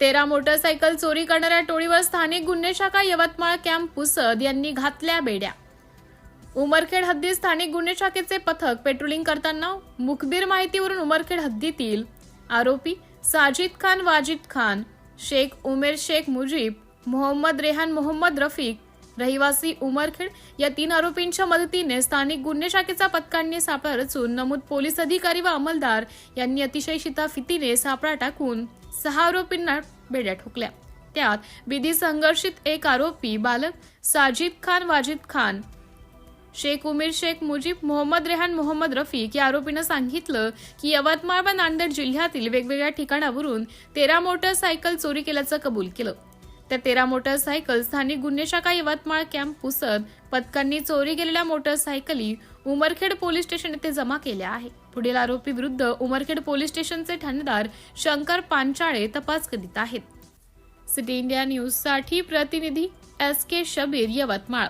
तेरा मोटरसायकल चोरी करणाऱ्या टोळीवर स्थानिक गुन्हे शाखा यवतमाळ कॅम्प पुसद यांनी घातल्या बेड्या. उमरखेड हद्दीत स्थानिक गुन्हे शाखेचे पथक पेट्रोलिंग करताना मुखबीर माहितीवरून उमरखेड हद्दीतील आरोपी साजिद खान वाजिद खान शेख उमेर शेख मुजीब मोहम्मद रेहान मोहम्मद रफीक रहिवासी उमरखेड या तीन आरोपींच्या मदतीने स्थानिक गुन्हे शाखेचा पथकांनी सापळा रचून नमूद पोलीस अधिकारी व अंमलदार यांनी अतिशय शिताफितीने सापळा टाकून सहा आरोपींना बेड्या ठोकल्या. त्यात विधी संघर्षित एक आरोपी बालक साजिद खान वाजिद खान शेख उमेर शेख मुजीब मोहम्मद रेहान मोहम्मद रफीक या आरोपीनं सांगितलं की यवतमाळ व नांदेड जिल्ह्यातील वेगवेगळ्या ठिकाणावरून तेरा मोटरसायकल चोरी केल्याचं कबूल केलं. त्या तेरा मोटरसायकल स्थानिक गुन्हे शाखा यवतमाळ कॅम्प पुसद पथकांनी चोरी गेलेल्या मोटरसायकली उमरखेड पोलीस स्टेशन येथे जमा केल्या आहे पुढील आरोपी विरुद्ध उमरखेड पोलीस स्टेशनचे ठाणेदार शंकर पांचाळे तपास करीत आहेत. सिटी इंडिया न्यूजसाठी प्रतिनिधी एस के शबीर यवतमाळ.